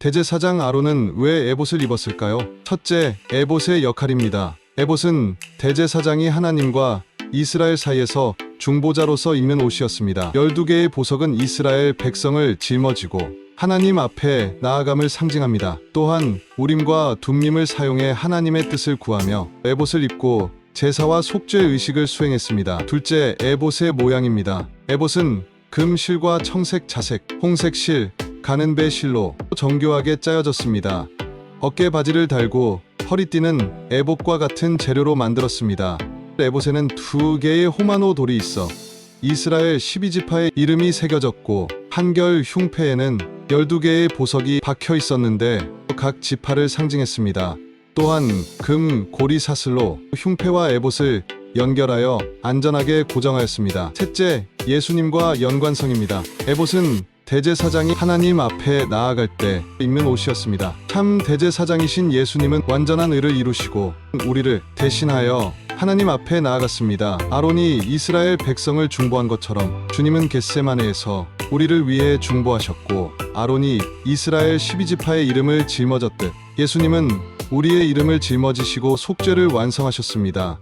대제사장 아론은 왜 에봇을 입었을까요? 첫째, 에봇의 역할입니다. 에봇은 대제사장이 하나님과 이스라엘 사이에서 중보자로서 입는 옷이었습니다. 12개의 보석은 이스라엘 백성을 짊어지고 하나님 앞에 나아감을 상징합니다. 또한 우림과 둠림을 사용해 하나님의 뜻을 구하며 에봇을 입고 제사와 속죄 의식을 수행했습니다. 둘째, 에봇의 모양입니다. 에봇은 금 실과 청색 자색, 홍색 실, 가는 배 실로 정교하게 짜여졌습니다. 어깨 바지를 달고 허리띠는 에봇과 같은 재료로 만들었습니다. 에봇에는 두 개의 호마노 돌이 있어 이스라엘 12지파의 이름이 새겨졌고 한결 흉패에는 12개의 보석이 박혀 있었는데 각 지파를 상징했습니다. 또한 금 고리 사슬로 흉패와 에봇을 연결하여 안전하게 고정하였습니다. 셋째, 예수님과 연관성입니다. 에봇은 대제사장이 하나님 앞에 나아갈 때 입는 옷이었습니다. 참 대제사장이신 예수님은 완전한 의를 이루시고 우리를 대신하여 하나님 앞에 나아갔습니다. 아론이 이스라엘 백성을 중보한 것처럼 주님은 겟세마네에서 우리를 위해 중보하셨고 아론이 이스라엘 12지파의 이름을 짊어졌듯 예수님은 우리의 이름을 짊어지시고 속죄를 완성하셨습니다.